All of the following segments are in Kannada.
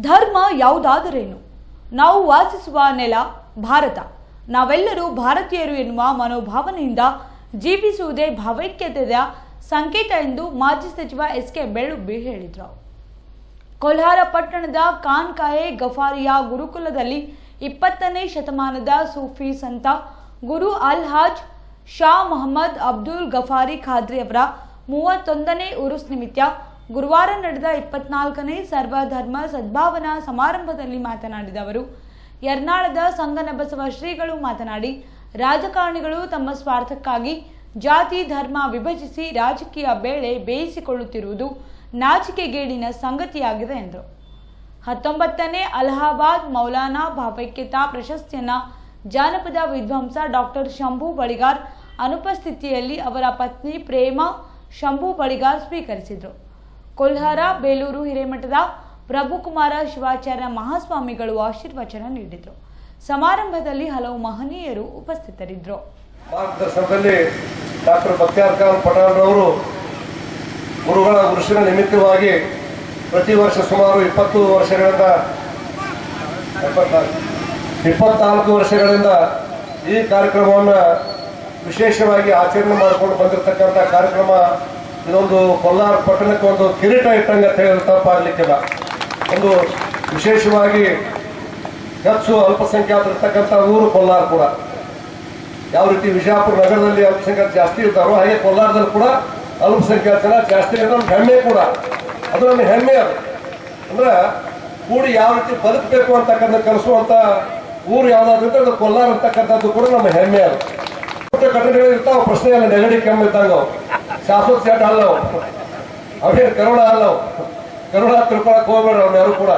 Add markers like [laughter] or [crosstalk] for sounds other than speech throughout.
ಧರ್ಮ ಯಾವುದಾದರೇನು? ನಾವು ವಾಸಿಸುವ ನೆಲ ಭಾರತ. ನಾವೆಲ್ಲರೂ ಭಾರತೀಯರು ಎನ್ನುವ ಮನೋಭಾವನೆಯಿಂದ ಜೀವಿಸುವುದೇ ಭಾವೈಕ್ಯತೆಯ ಸಂಕೇತ ಎಂದು ಮಾಜಿ ಸಚಿವ ಎಸ್ ಕೆ ಬೆಳ್ಳುಬ್ಬಿ ಹೇಳಿದರು. ಕೊಲ್ಹಾರ ಪಟ್ಟಣದ ಕಾನ್ಕಾಯೆ ಗಫಾರಿಯಾ ಗುರುಕುಲದಲ್ಲಿ ಇಪ್ಪತ್ತನೇ ಶತಮಾನದ ಸೂಫಿ ಸಂತ ಗುರು ಅಲ್ ಹಾಜ್ ಶಾ ಮೊಹಮ್ಮದ್ ಅಬ್ದುಲ್ ಗಫಾರಿ ಖಾದ್ರಿ ಅವರ ಮೂವತ್ತೊಂದನೇ ಉರುಸ್ ನಿಮಿತ್ತ ಗುರುವಾರ ನಡೆದ ಇಪ್ಪತ್ನಾಲ್ಕನೇ ಸರ್ವಧರ್ಮ ಸದ್ಭಾವನಾ ಸಮಾರಂಭದಲ್ಲಿ ಮಾತನಾಡಿದ ಅವರು ಯರ್ನಾಳದ ಸಂಗನಬಸವ ಶ್ರೀಗಳು ಮಾತನಾಡಿ, ರಾಜಕಾರಣಿಗಳು ತಮ್ಮ ಸ್ವಾರ್ಥಕ್ಕಾಗಿ ಜಾತಿ ಧರ್ಮ ವಿಭಜಿಸಿ ರಾಜಕೀಯ ಬೇಳೆ ಬೇಯಿಸಿಕೊಳ್ಳುತ್ತಿರುವುದು ನಾಚಿಕೆಗೇಡಿನ ಸಂಗತಿಯಾಗಿದೆ ಎಂದರು. ಹತ್ತೊಂಬತ್ತನೇ ಅಲಹಾಬಾದ್ ಮೌಲಾನಾ ಭಾವೈಕ್ಯತಾ ಪ್ರಶಸ್ತಿಯನ್ನ ಜಾನಪದ ವಿದ್ವಾಂಸ ಡಾಕ್ಟರ್ ಶಂಭು ಬಳಿಗಾರ್ ಅನುಪಸ್ಥಿತಿಯಲ್ಲಿ ಅವರ ಪತ್ನಿ ಪ್ರೇಮ ಶಂಭು ಬಳಿಗಾರ್ ಸ್ವೀಕರಿಸಿದರು. ಕೊಲ್ಹಾರ, ಬೇಲೂರು, ಹಿರೇಮಠದ ಪ್ರಭುಕುಮಾರ ಶಿವಾಚಾರ್ಯ ಮಹಾಸ್ವಾಮಿಗಳು ಆಶೀರ್ವಚನ ನೀಡಿದರು. ಸಮಾರಂಭದಲ್ಲಿ ಹಲವು ಮಹನೀಯರು ಉಪಸ್ಥಿತರಿದ್ದರು. ಮಾರ್ಗದರ್ಶನದಲ್ಲಿ ಡಾಕ್ಟರ್ ಬಕ್ತಿಯಾರ್ ಖಾನ್ ಪಠಾಣ್ರವರು ಗುರುಗಳ ವೃಷಿನ ನಿಮಿತ್ತವಾಗಿ ಪ್ರತಿ ವರ್ಷ ಸುಮಾರು ಇಪ್ಪತ್ತು ವರ್ಷಗಳಿಂದ ಇಪ್ಪತ್ನಾಲ್ಕು ವರ್ಷಗಳಿಂದ ಈ ಕಾರ್ಯಕ್ರಮವನ್ನು ವಿಶೇಷವಾಗಿ ಆಚರಣೆ ಮಾಡಿಕೊಂಡು ಬಂದಿರತಕ್ಕಂಥ ಕಾರ್ಯಕ್ರಮ ಇದೊಂದು ಕೊಲ್ಲಾರ ಪಟ್ಟಣಕ್ಕೆ ಒಂದು ಕಿರೀಟ ಇಟ್ಟಂಗೆ ಅಂತ ಹೇಳಿದ್ರೆ ತಪ್ಪಾಗಲಿಕ್ಕಿಲ್ಲ. ಒಂದು ವಿಶೇಷವಾಗಿ ಹೆಚ್ಚು ಅಲ್ಪಸಂಖ್ಯಾತರಿರ್ತಕ್ಕಂಥ ಊರು ಕೊಲ್ಲಾರ ಕೂಡ. ಯಾವ ರೀತಿ ವಿಜಯಪುರ ನಗರದಲ್ಲಿ ಅಲ್ಪಸಂಖ್ಯಾತ ಜಾಸ್ತಿ ಇರ್ತಾರೋ ಹಾಗೆ ಕೋಲಾರದಲ್ಲಿ ಕೂಡ ಅಲ್ಪಸಂಖ್ಯಾತ ಜನ ಜಾಸ್ತಿ ಇರೋದು ನಮ್ಮ ಹೆಮ್ಮೆ ಕೂಡ. ಅದು ನಮ್ಮ ಹೆಮ್ಮೆ ಅದು. ಅಂದ್ರೆ ಕೂಡಿ ಯಾವ ರೀತಿ ಬದುಕಬೇಕು ಅಂತಕ್ಕಂಥ ಕಲಿಸುವಂತ ಊರು ಯಾವ್ದಾದ್ರು ಇದ್ರೆ ಅದು ಕೋಲಾರ ಅಂತಕ್ಕಂಥದ್ದು ಕೂಡ ನಮ್ಮ ಹೆಮ್ಮೆ ಅದು. ಕಟ್ಟಡಗಳಿರ್ತಾವ ಪ್ರಶ್ನೆ ಎಲ್ಲ ನೆಗಡಿ ಕೆಮ್ಮ ಇದ್ದಂಗ ಶಾಶ್ವತ ಸೇಟ್ ಅಲ್ಲ. ಅವೇನು ಕರುಣ ಅಲ್ಲ. ಕರುಣ ತಿಳ್ಕೊಳಕ್ ಹೋಗ್ಬೇಡ ಯಾರು ಕೂಡ.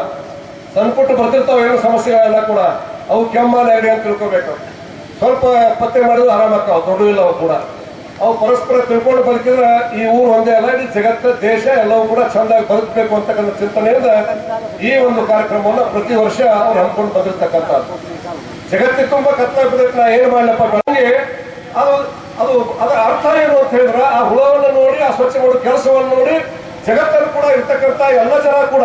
ಸಣ್ಣ ಬರ್ತಿರ್ತಾವ, ಏನೋ ಸಮಸ್ಯೆಗಳೆಲ್ಲ ಕೂಡ. ಅವು ಕೆಮ್ಮ ನೆಗಡಿ ಅಂತ ತಿಳ್ಕೊಬೇಕು. ಸ್ವಲ್ಪ ಪತ್ತೆ ಮಾಡಿದ್ರೆ ಆರಾಮಾಗ್ತಾವ ದೊಡ್ಡ ಇಲ್ಲ ಅವು ಕೂಡ. ಅವು ಪರಸ್ಪರ ತಿಳ್ಕೊಂಡು ಬದುಕಿದ್ರೆ ಈ ಊರು ಒಂದೇ ಅಲ್ಲ, ಇಡೀ ಜಗತ್ತ, ದೇಶ ಎಲ್ಲವೂ ಕೂಡ ಚಂದಾಗಿ ಬದುಕಬೇಕು ಅಂತಕ್ಕಂಥ ಚಿಂತನೆಯಿಂದ ಈ ಒಂದು ಕಾರ್ಯಕ್ರಮವನ್ನು ಪ್ರತಿ ವರ್ಷ ಅವ್ರು ಹಮ್ಮಿಕೊಂಡು ಬಂದಿರ್ತಕ್ಕಂಥದ್ದು. ಜಗತ್ತಿಗೆ ತುಂಬಾ ಕತ್ತಲಾಗ್ಬಿಡುತ್ತೆ ನಾ ಏನ್ ಮಾಡ್ಲಪ್ಪ ಬೆಳಗ್ಗೆ ಅದು ಅದು ಅದರ ಅರ್ಥ ಏನು ಅಂತ ಹೇಳಿದ್ರೆ ಆ ಹುಳವನ್ನು ನೋಡಿ, ಆ ಸ್ವಚ್ಛ ಮಾಡೋ ಕೆಲಸವನ್ನು ನೋಡಿ, ಜಗತ್ತಲ್ಲಿ ಕೂಡ ಇರ್ತಕ್ಕಂಥ ಎಲ್ಲ ಜನ ಕೂಡ,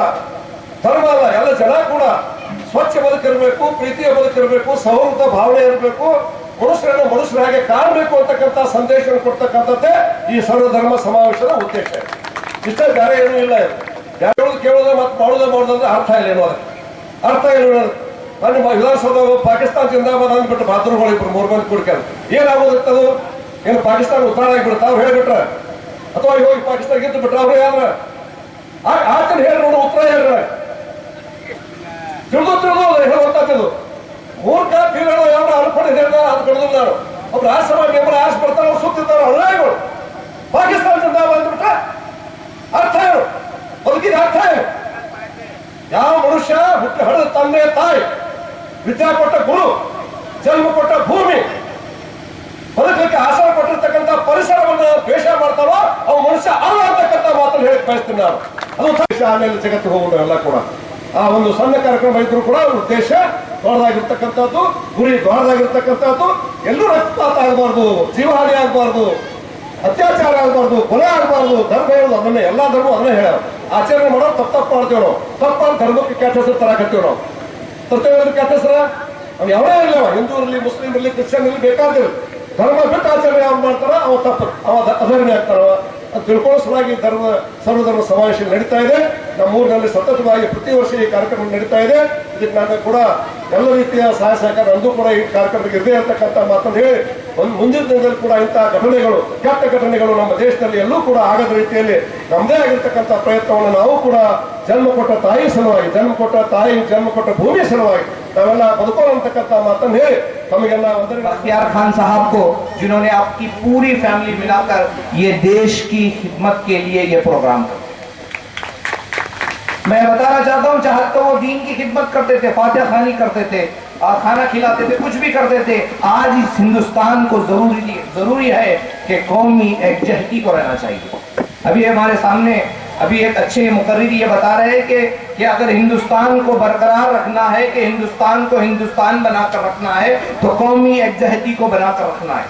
ಧರ್ಮ ಅಲ್ಲ, ಎಲ್ಲ ಜನ ಕೂಡ ಸ್ವಚ್ಛ ಬದುಕಿರಬೇಕು ಪ್ರೀತಿಯ ಬದುಕಿರಬೇಕು ಸೌಹೃದ ಭಾವನೆ ಇರಬೇಕು, ಮನುಷ್ಯರನ್ನು ಮನುಷ್ಯರಾಗೆ ಕಾಣಬೇಕು ಅಂತಕ್ಕಂಥ ಸಂದೇಶವನ್ನು ಕೊಡ್ತಕ್ಕಂಥದ್ದೇ ಈ ಸರ್ವಧರ್ಮ ಸಮಾವೇಶದ ಉದ್ದೇಶ. ಇಷ್ಟ ಬೇರೆ ಏನೂ ಇಲ್ಲ ಯಾರು ಕೇಳೋದು ಮತ್ತೆ ಮಾಡೋದು ಮಾಡೋದಂದ್ರೆ ಅರ್ಥ ಇಲ್ಲ ಏನೋ ಅದಕ್ಕೆ. ಅರ್ಥ ಏನು ನನ್ನ ವಿಧಾನಸೌಧ ಪಾಕಿಸ್ತಾನ ಜಿಂದಾಬಾದ್ ಅಂದ್ಬಿಟ್ಟು ಬಾತ್ರೂಮ್ಗಳು ಇಬ್ಬರು ಮೂರು ಮಂದಿ ಕುಡ್ಕೊಂಡು. ಏನಾಗೋದಿರ್ತದು ಏನು ಪಾಕಿಸ್ತಾನ ಉತ್ತಾರ ಆಗಿ ಅವ್ರು ಹೇಳ್ಬಿಟ್ರ. ಅಥವಾ ಹೋಗಿ ಪಾಕಿಸ್ತಾನ ಗೆದ್ದು ಬಿಟ್ರ ಅವ್ರು ಯಾರ? ಆತನ ಹೇಳಿ ನೋಡು, ಉತ್ತರ ಹೇಳ್ರ. ತಿಳಿದು ತಿಳಿದು ಹೇಳುವಂತದ್ದು ಮೂರ್ಖ ತಿರುಗಳು ಯಾವ ಅನ್ಕೊಂಡು ಹೇಳ್ತಾರ ಅದು ಕಳೆದಿದ್ದಾರೆ ಅವ್ರು ರಾಜ್ಯಸಭಾ ಮೆಂಬರ್ ಆಸ್ ಬರ್ತಾರೆ, ಅವ್ರು ಸುತ್ತಿರ್ತಾರ ಅನುಯಾಯಿಗಳು ಪಾಕಿಸ್ತಾನ ಜಿಂದಾಬಾದ್ ಅಂದ್ಬಿಟ್ಟ ಅರ್ಥ ಏನು? ಬದುಕಿದ ಅರ್ಥ ಏನು? ಯಾವ ಮನುಷ್ಯ ಹುಟ್ಟಿ ಹಡೆದ ತಂದೆ ತಾಯಿ ವಿದ್ಯಾ ಕೊಟ್ಟ ಗುರು ಜನ್ಮ ಕೊಟ್ಟ ಭೂಮಿ ಬದುಕಲಿಕ್ಕೆ ಆಸರ ಕೊಟ್ಟಿರ್ತಕ್ಕಂಥ ಪರಿಸರವನ್ನ ಮಾಡ್ತಾರೋ ಅವ ಮನುಷ್ಯ ಅಲ್ಲ ಅಂತಕ್ಕಂಥ ಮಾತನ್ನು ಹೇಳಿ ಬಯಸ್ತೀನಿ ನಾನು. ಅದು ಆಮೇಲೆ ಜಗತ್ತಿಗೆ ಹೋಗೋದು ಎಲ್ಲ ಕೂಡ. ಆ ಒಂದು ಸಣ್ಣ ಕಾರ್ಯಕ್ರಮ ಇದ್ರು ಕೂಡ ಅವ್ರ ಉದ್ದೇಶ ದೊಡ್ಡದಾಗಿರ್ತಕ್ಕಂಥದ್ದು, ಗುರಿ ದೊಡ್ಡದಾಗಿರ್ತಕ್ಕಂಥದ್ದು, ಎಲ್ಲೂ ರಕ್ತಪಾತ ಆಗಬಾರ್ದು, ಜೀವಹಾನಿ ಆಗಬಾರ್ದು, ಅತ್ಯಾಚಾರ ಆಗಬಾರ್ದು, ಕೊಲೆ ಆಗಬಾರ್ದು, ಧರ್ಮ ಹೇಳೋದು ಅದನ್ನೇ, ಎಲ್ಲಾ ಧರ್ಮ ಅದನ್ನೇ ಹೇಳ ಆಚರಣೆ ಮಾಡೋದು ತಪ್ಪು ತಪ್ಪು ಮಾಡ್ತೇವೆ ನಾವು. ತಪ್ಪ ಧರ್ಮಕ್ಕೆ ಕೆಟ್ಟ ಹೆಸರು ತರಾಕತ್ತೀವಿ ನಾವು. ಅಂದ್ರೆ ಕೆಟ್ಟ ಹೆಸರ ಅವ್ನು ಯಾವೇ ಇರಲಿ ಅವ ಹಿಂದೂ ಮುಸ್ಲಿಂ ಇರಲಿ ಕ್ರಿಶ್ಚಿಯನ್ ಇರಲಿ ಬೇಕಾದಿರಲಿ ಧರ್ಮ ಬಿಟ್ಟು ಆಚರಣೆ ಯಾವ್ದು ಮಾಡ್ತಾರ ಅವ ತಪ್ಪು ಅವ ಅಧರ್ಮಿ ಆಗ್ತಾರ ತಿಳ್ಕೊಳ್ಳೋ ಸಲುವಾಗಿ ಧರ್ಮ ಸರ್ವಧರ್ಮ ಸಮಾವೇಶ ನಡೀತಾ ಇದೆ. ನಮ್ಮ ಊರಿನಲ್ಲಿ ಸತತವಾಗಿ ಪ್ರತಿ ವರ್ಷ ಈ ಕಾರ್ಯಕ್ರಮ ನಡೀತಾ ಇದೆ ಇದಕ್ಕೆ ನಾನು ಕೂಡ ಎಲ್ಲ ರೀತಿಯ ಸಹಾಯ ಸಹಕಾರ ನಂದು ಕೂಡ ಈ ಕಾರ್ಯಕ್ರಮಕ್ಕೆ ಇರದೇ ಇರತಕ್ಕಂಥ ಮಾತನ್ನು ಹೇಳಿ ಒಂದು ಮುಂದಿನ ದಿನದಲ್ಲಿ ಕೂಡ ಇಂತಹ ಘಟನೆಗಳು ಕೆಟ್ಟ ಘಟನೆಗಳು ನಮ್ಮ ದೇಶದಲ್ಲಿ ಎಲ್ಲೂ ಕೂಡ ಆಗದ ರೀತಿಯಲ್ಲಿ ನಮ್ಮದೇ ಆಗಿರ್ತಕ್ಕಂಥ ಪ್ರಯತ್ನವನ್ನು ನಾವು ಕೂಡ ಜನ್ಮ ಕೊಟ್ಟ ತಾಯಿ ಸಲುವಾಗಿ ಜನ್ಮ ಕೊಟ್ಟ ತಾಯಿ ಜನ್ಮ ಕೊಟ್ಟ ಭೂಮಿ ಸಲುವಾಗಿ ನಾವೆಲ್ಲ ಬದುಕೋಣ ಮಾತನ್ನು ಹೇಳಿ ತಮಗೆಲ್ಲ ವಂದನೆ बख्तियार खान साहब को जिन्होंने आपकी पूरी फैमिली मिलाकर ये देश की खिदमत के लिए ये प्रोग्राम कर मैं बताना चाहता हूँ चाहत वो दीन की खिदमत करते थे फातिहा खानी करते थे और खाना खिलाते थे कुछ भी करते थे आज इस हिंदुस्तान को ज़रूरी ज़रूरी है कि कौमी एकजहती को रहना चाहिए। अभी हमारे सामने अभी एक अच्छे मुकर्री ये बता रहे हैं कि, कि अगर हिंदुस्तान को बरकरार रखना है कि हिंदुस्तान को हिंदुस्तान बनाकर रखना है तो कौमी एकजहती को बनाकर रखना है।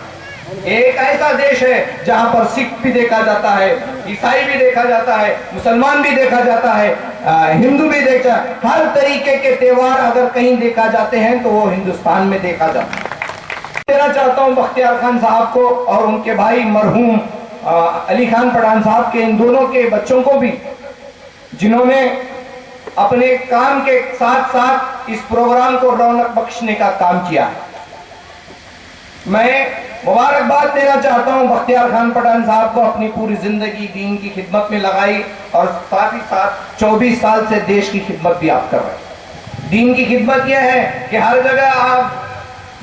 एक ऐसा देश है जहाँ पर सिख भी देखा जाता है, ईसाई भी देखा जाता है, मुसलमान भी देखा जाता है हिंदू भी देखा, हर तरीके के त्योहार अगर कहीं देखा जाते हैं तो वो हिंदुस्तान में देखा जाता है। देना चाहता हूँ बख्तियार खान साहब को और उनके भाई मरहूम अली खान पठान साहब के, इन दोनों के बच्चों को भी, जिन्होंने अपने काम के साथ साथ इस प्रोग्राम को रौनक बख्शने का काम किया। मैं मुबारकबाद देना चाहता हूँ। बख्तियार खान पठान साहब को अपनी पूरी ज़िंदगी दीन की खिदमत में लगाई और साथ ही साथ 24 साल से देश की खिदमत भी आप कर रहे हैं। दीन की खिदमत यह है कि हर जगह आप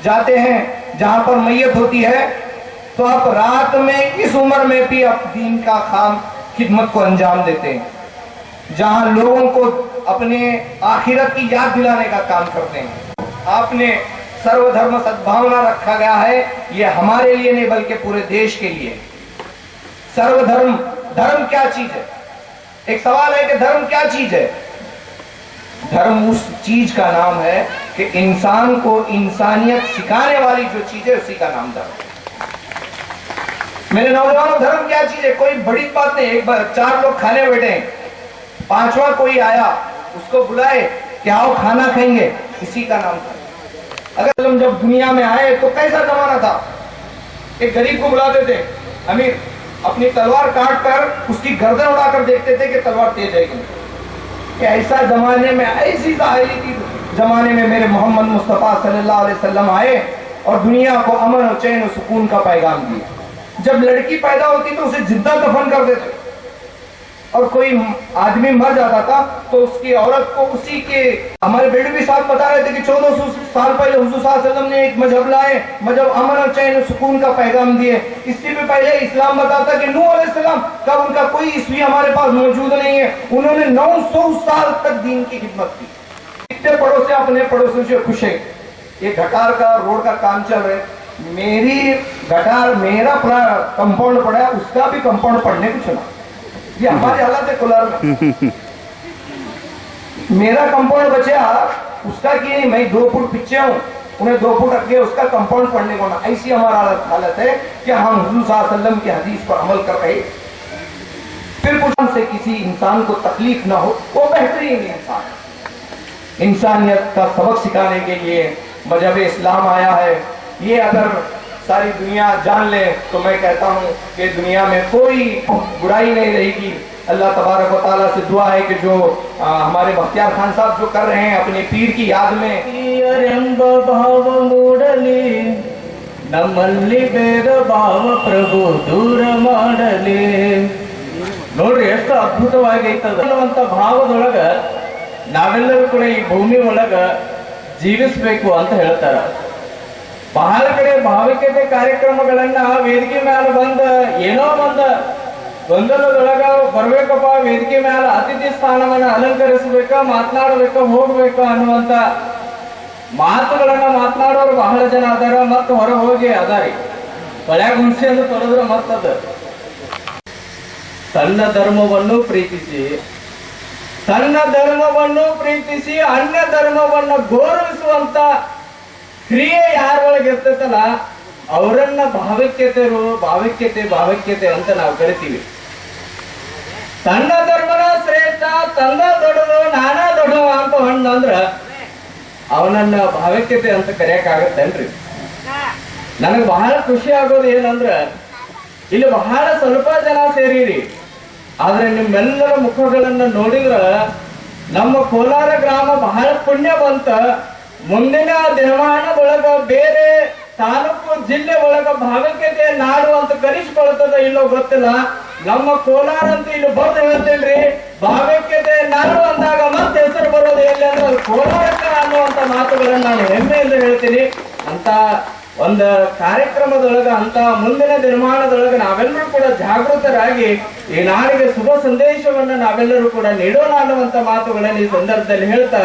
जाते हैं, जहाँ पर मैयत होती है तो आप रात में इस उम्र में भी आप दीन का काम खिदमत को अंजाम देते हैं, जहाँ लोगों को अपने आखिरत की याद दिलाने का काम करते हैं। आपने सर्वधर्म सद्भावना रखा गया है, ये हमारे लिए नहीं, बल्कि पूरे देश के लिए। सर्वधर्म, धर्म क्या चीज़ है? एक सवाल है कि धर्म क्या चीज़ है? धर्म उस चीज़ का नाम है कि इंसान को इंसानियत सिखाने वाली जो चीज़ है, उसी का नाम धर्म। मेरे नौजवानों, धर्म क्या चीज़ है? कोई बड़ी बात नहीं, एक बार चार लोग खाने बैठे पांचवा कोई आया, उसको बुलाए कि आओ खाना खाएँगे, इसी का नाम धर्म। अगर हम जब दुनिया में आए तो कैसा जमाना था? एक गरीब को बुलाते थे, अमीर, अपनी तलवार काट कर उसकी गर्दन उड़ाकर देखते थे कि तलवार तेज है कि ऐसा जमाने में, ऐसी की जमाने में मेरे मोहम्मद मुस्तफ़ा सल्लल्लाहु अलैहि वसल्लम आए और दुनिया को अमन और चैन और सुकून का पैगाम दिया। जब लड़की पैदा होती तो उसे जिद्दा दफन कर देते। और कोई आदमी मर जाता था तो उसकी औरत को उसी के, हमारे बेटे भी साथ बता रहे थे कि चौदह सौ साल पहले सल्लल्लाहु ने एक मज़हब लाए, मज़हब अमन और चैन सुकून का पैगाम दिए। इससे भी पहले इस्लाम बताता कि नू अलैहिस्सलाम का उनका कोई ईस्वी हमारे पास मौजूद नहीं है। उन्होंने 900 साल तक दीन की खिदमत की। कितने पड़ोसी अपने पड़ोसियों से खुश है। ये घटार का, रोड का काम चल रहा है। मेरी घटार, मेरा कंपाउंड पड़ा उसका भी कंपाउंड पड़ने को चुना ये [laughs] हमारी हालत है कोलार में। मेरा कंपाउंड बचा उसका की नहीं मैं दो फुट पीछे हूँ उन्हें दो फुट आगे उसका कंपाउंड पढ़ने को ना। ऐसी हमारा हालत हालत है कि हम अलैहि वसल्लम की हदीस पर अमल कर रहे फिर कुछ से किसी इंसान को तकलीफ़ ना हो वो बेहतरीन इंसान है। इंसानियत का सबक सिखाने के लिए मज़हब इस्लाम आया है। ये अगर सारी दुनिया जान ले तो मैं कहता हूँ कि दुनिया में कोई बुराई नहीं रहेगी अल्लाह तबारक व ताला से दुआ है कि जो आ, हमारे बख्तियार खान साहब जो कर रहे हैं अपने पीर की याद में ಎಂಬ ಭಾವ ಮೂಡಲಿ ನಮ್ಮಲ್ಲಿ ಭೇದ ಭಾವ ಪ್ರಭು ದೂರ ಮಾಡಲಿ ನೋಡ್ರಿ ಎಷ್ಟು ಅದ್ಭುತವಾಗೈತದ ಅನ್ನುವಂತ ಭಾವದೊಳಗ ನಾವೆಲ್ಲರೂ ಕೂಡ ಈ ಭೂಮಿ ಒಳಗ ಜೀವಿಸ್ಬೇಕು ಅಂತ ಹೇಳ್ತಾರ ಬಹಳ ಕಡೆ ಭಾವಿಕತೆ ಕಾರ್ಯಕ್ರಮಗಳನ್ನ ವೇದಿಕೆ ಮೇಲೆ ಬಂದ, ಏನೋ ಒಂದ ಗೊಂದಲದೊಳಗ ಬರ್ಬೇಕಪ್ಪ, ವೇದಿಕೆ ಮೇಲೆ ಅತಿಥಿ ಸ್ಥಾನವನ್ನ ಅಲಂಕರಿಸಬೇಕ, ಮಾತನಾಡ್ಬೇಕ, ಹೋಗ್ಬೇಕ ಅನ್ನುವಂತ ಮಾತುಗಳನ್ನ ಮಾತನಾಡೋರು ಬಹಳ ಜನ ಅದಾರ, ಮತ್ತ ಹೊರ ಹೋಗಿ ಅದಾರಿ. ಹೊಳ್ಯಾಗ ಹುಣಸೆ ಅಂತ ತೊರೆದ್ರ ಮತ್ತದ ತನ್ನ ಧರ್ಮವನ್ನು ಪ್ರೀತಿಸಿ, ತನ್ನ ಧರ್ಮವನ್ನು ಪ್ರೀತಿಸಿ ಅನ್ಯ ಧರ್ಮವನ್ನು ಗೌರವಿಸುವಂತ ಕ್ರಿಯೆ ಯಾರೊಳಗೆ ಇರ್ತೈತಲ್ಲ, ಅವರನ್ನ ಭಾವೈಕ್ಯತೆರು ಭಾವಕ್ಯತೆ ಭಾವಕ್ಯತೆ ಅಂತ ನಾವು ಕರಿತೀವಿ. ತನ್ನ ಧರ್ಮನ ಶ್ರೇಷ್ಠ ತಂದ ದೊಡ್ಡದು, ನಾನಾ ದೊಡ್ಡವ ಅಂತ ಅಂದ್ರ ಅವನನ್ನ ಭಾವಕ್ಯತೆ ಅಂತ ಕರೆಯಕ್ಕಾಗತ್ತೇನ್ರಿ? ನನಗೆ ಬಹಳ ಖುಷಿ ಆಗೋದು ಏನಂದ್ರ, ಇಲ್ಲಿ ಬಹಳ ಸ್ವಲ್ಪ ಜನ ಸೇರಿರಿ. ಆದ್ರೆ ನಿಮ್ಮೆಲ್ಲರ ಮುಖಗಳನ್ನ ನೋಡಿದ್ರ ನಮ್ಮ ಕೋಲಾರ ಗ್ರಾಮ ಬಹಳ ಪುಣ್ಯ ಬಂತ. ಮುಂದಿನ ದಿನಮಾನದೊಳಗ ಬೇರೆ ತಾಲೂಕು ಜಿಲ್ಲೆ ಒಳಗ ಭಾವೈಕ್ಯತೆ ನಾಡು ಅಂತ ಕರೆಸಿಕೊಳ್ತದ ಇಲ್ಲೋ ಗೊತ್ತಿಲ್ಲ. ನಮ್ಮ ಕೋಲಾರ ಅಂತ ಇಲ್ಲಿ ಬಂದು ಹೇಳ್ತೇನ್ರಿ. ಭಾವೈಕ್ಯತೆ ನಾಡು ಅಂದಾಗ ಮತ್ತೆ ಹೆಸರು ಬರೋದು ಎಲ್ಲಿ ಅಂದ್ರೆ ಅದು ಕೋಲಾರಕ್ಕ ಅನ್ನುವಂತ ಮಾತುಗಳನ್ನ ನಾನು ಹೆಮ್ಮೆಯಿಂದ ಹೇಳ್ತೀನಿ. ಅಂತ ಒಂದು ಕಾರ್ಯಕ್ರಮದೊಳಗ ಅಂತ ಮುಂದಿನ ದಿನಮಾನದೊಳಗ ನಾವೆಲ್ಲರೂ ಕೂಡ ಜಾಗೃತರಾಗಿ ಈ ನಾಡಿಗೆ ಶುಭ ಸಂದೇಶವನ್ನ ನಾವೆಲ್ಲರೂ ಕೂಡ ನೀಡೋಣ ಅನ್ನುವಂತ ಮಾತುಗಳನ್ನ ಈ ಸಂದರ್ಭದಲ್ಲಿ ಹೇಳ್ತಾ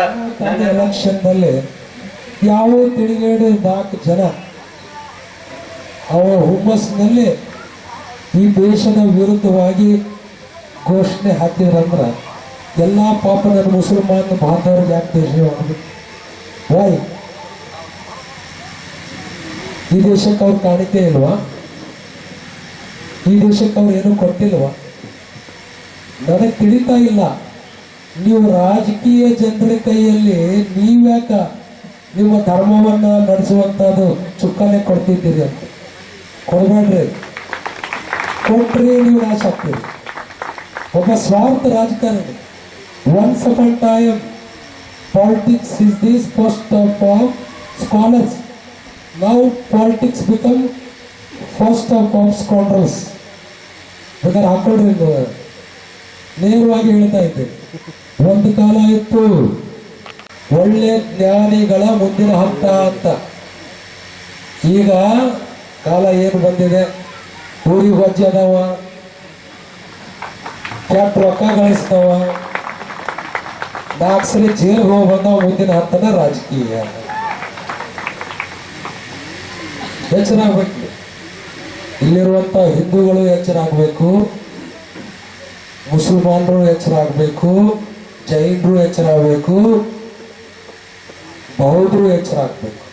ಯಾವ ತಿಳಿಗೇಡು ನಾಲ್ಕು ಜನ. ಅವರ ಹುಮ್ಮಸ್ಸಿನಲ್ಲಿ ಈ ದೇಶದ ವಿರುದ್ಧವಾಗಿ ಘೋಷಣೆ ಹಾಕಿದ್ರಂದ್ರೆ ಎಲ್ಲ ಪಾಪ ನನ್ನ ಮುಸಲ್ಮಾನ್ ಬಾಂಧವರು ಯಾಕೆ ದೇಶ ವಾಯ್ ಈ ದೇಶಕ್ಕೆ ಅವ್ರು ಕಾಣಿಕೆ ಇಲ್ವಾ? ಈ ದೇಶಕ್ಕೆ ಅವ್ರು ಏನೂ ಕೊಟ್ಟಿಲ್ವಾ? ನನಗೆ ತಿಳಿತಾ ಇಲ್ಲ. ನೀವು ರಾಜಕೀಯ ಜನರ ಕೈಯಲ್ಲಿ ನೀವ್ಯಾಕ ನಿಮ್ಮ ಧರ್ಮವನ್ನ ನಡೆಸುವಂತದ್ದು ಚುಕ್ಕನೆ ಕೊಡ್ತಿದ್ದೀರಿ ಅಂತ. ಕೊಡಬೇಡ್ರಿ. ಕೊಟ್ರಿ ನೀವು ನಾಶ ಆಗ್ತೀರಿ. ಒಬ್ಬ ಸ್ವಾರ್ಥ ರಾಜಕಾರಣಿ. Once upon time politics is this first of of scholars now politics become first of of scholars ಬೇಕಾದ್ರೆ ಹಾಕೊಳ್ರಿ. ನೇರವಾಗಿ ಹೇಳ್ತಾ ಇದ್ದೆ ಒಂದು ಕಾಲ ಇತ್ತು ಒಳ್ಳೆ ಜ್ಞಾನಿಗಳ ಮುಂದಿನ ಹಂತ ಅಂತ. ಈಗ ಕಾಲ ಏನು ಬಂದಿದೆ? ಊರಿಗೆ ಹೊಜ್ಜದವ ಕೆಟ್ಟ ರೊಕ್ಕ ಗಳಿಸ್ತಾವ. ನಾಲ್ಕು ಸರಿ ಜೈಲ್ಗೆ ಮುಂದಿನ ಹಂತದ ರಾಜಕೀಯ. ಎಚ್ಚರ ಆಗ್ಬೇಕು. ಇಲ್ಲಿರುವಂತ ಹಿಂದೂಗಳು ಎಚ್ಚರ ಆಗ್ಬೇಕು. ಮುಸಲ್ಮಾನರು ಎಚ್ಚರ ಆಗ್ಬೇಕು. ಜೈನರು ಎಚ್ಚರ ಆಗ್ಬೇಕು. ಬೌದ್ಧರು ಎಚ್ಚರ ಆಗ್ಬೇಕು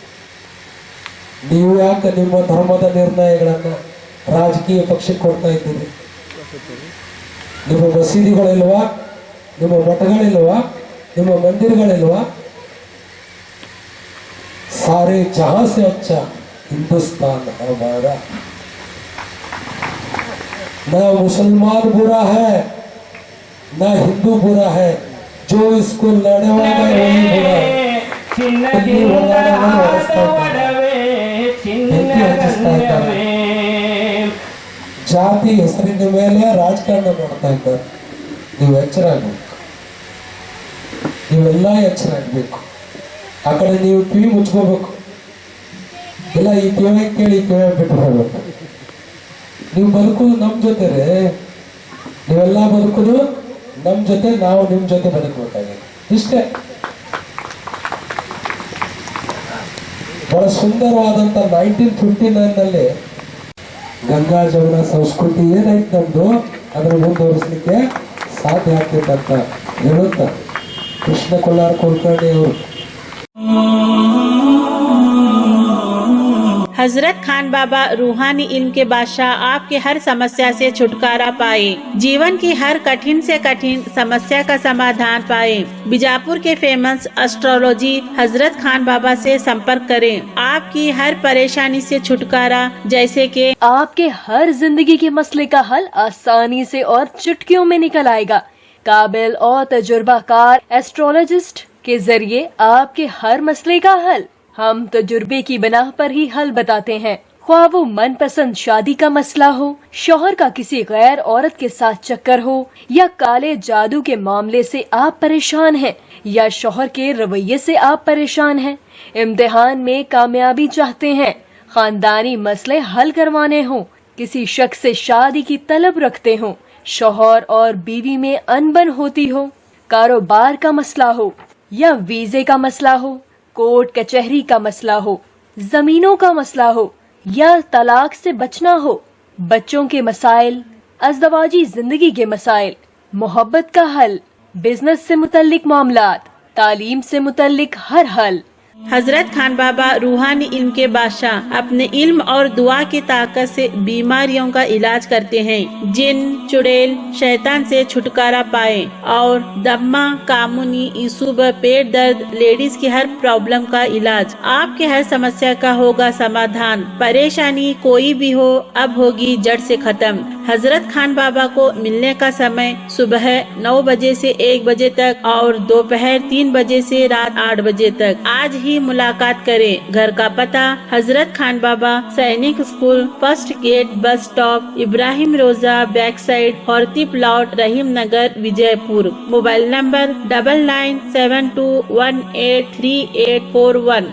ನೀವು ಯಾಕೆ ನಿಮ್ಮ ಧರ್ಮದ ನಿರ್ಣಯಗಳನ್ನ ರಾಜಕೀಯ ಪಕ್ಷಕ್ಕೆ ಕೊಡ್ತಾ ಇದ್ದೀರಿ ನಿಮ್ಮ ಮಸೀದಿಗಳಿಲ್ವಾ ನಿಮ್ಮ ಮಠಗಳಿಲ್ವಾ ನಿಮ್ಮ ಮಂದಿರಗಳಿಲ್ವಾ सारे जहां से अच्छा हिंदुस्तान हमारा न मुसलमान बुरा है न हिंदू बुरा है जो इसको लड़ने वाला है वही बुरा है ಚಿನ್ನದಿಂದ ಜಾತಿ ಹೆಸರಿನ ಮೇಲೆ ರಾಜಕಾರಣ ಮಾಡ್ತಾ ಇದ್ದಾರೆ. ನೀವು ಎಚ್ಚರ ಆಗ್ಬೇಕು. ನೀವೆಲ್ಲ ಎಚ್ಚರ ಆಗ್ಬೇಕು. ಆ ಕಡೆ ನೀವು ಕಿವಿ ಮುಚ್ಕೋಬೇಕು. ಇಲ್ಲ ಈ ಕಿವಿ ಕೇಳಿ ಕೇಳಿ ಕಿವಿ ಬಿಟ್ಟು ಹೋಗ್ಬೇಕು. ನೀವು ಬದುಕುದು ನಮ್ಮ ಜೊತೆ ನೀವೆಲ್ಲ ಬದುಕುದು ನಮ್ಮ ಜೊತೆ ನಾವು ನಿಮ್ಮ ಜೊತೆ ಬದುಕಬೇಕಾಗಿದೆ. ಇಷ್ಟೇ. ಬಹಳ ಸುಂದರವಾದಂತ ನೈನ್ಟೀನ್ ಫಿಫ್ಟಿ ನೈನ್ನಲ್ಲಿ ಗಂಗಾ ಜಮುನ ಸಂಸ್ಕೃತಿ ಏನೈತೆ ನಮ್ದು? ಅದನ್ನು ಮುಂದುವರಿಸಲಿಕ್ಕೆ ಸಾಧ್ಯ ಆಗ್ತೈತೆ ಅಂತ ಹೇಳುತ್ತ ಕೃಷ್ಣ ಕೊಲ್ಲಾರ ಕುಲಕರ್ಣಿ ಅವರು हज़रत खान बाबा रूहानी इल्म के बादशाह आपके हर समस्या से छुटकारा पाए। जीवन की हर कठिन से कठिन समस्या का समाधान पाए। बीजापुर के फ़ेमस एस्ट्रोलॉजी हज़रत खान बाबा से संपर्क करें। आपकी हर परेशानी से छुटकारा, जैसे कि आपके हर ज़िंदगी के मसले का हल आसानी से और चुटकियों में निकल आएगा। काबिल और तजुर्बाकार एस्ट्रोलॉजिस्ट के ज़रिए आपके हर मसले का हल हम तजुर्बे की बिना पर ही हल बताते हैं। ख्वाह वो मनपसंद शादी का मसला हो, शोहर का किसी गैर औरत के साथ चक्कर हो, या काले जादू के मामले से आप परेशान हैं, या शोहर के रवैये से आप परेशान हैं। इम्तिहान में कामयाबी चाहते हैं, खानदानी मसले हल करवाने हों, किसी शख्स से शादी की तलब रखते हों, शोहर और बीवी में अनबन होती हो, कारोबार का मसला हो, या वीजे का मसला हो कोर्ट कचहरी का मसला हो, जमीनों का मसला हो, या तलाक से बचना हो, बच्चों के मसाइल अजदवाजी ज़िंदगी के मसाइल, मोहब्बत का हल, बिज़नेस से मुतलिक मामला तालीम से मुतलिक हर हल। हज़रत खान बाबा रूहानी इल्म के बादशाह अपने इल्म और दुआ की ताकत से बीमारियों का इलाज करते हैं। जिन, चुड़ैल, शैतान से छुटकारा पाए और दम्मा, कामुनी, ईसुब, पेट दर्द, लेडीज़ की हर प्रॉब्लम का इलाज। आपके हर समस्या का होगा समाधान। परेशानी कोई भी हो, अब होगी जड़ से खत्म। हज़रत खान बाबा को मिलने का समय सुबह नौ बजे से एक बजे तक और दोपहर तीन बजे से रात आठ बजे तक। आज ही मुलाकात करें। घर का पता, Hazrat Khan Baba, Sainik school, first gate, bus stop, Ibrahim Roza back side Horti plot Rahim Nagar, Vijayapur. Mobile number double nine seven two one eight three eight four one.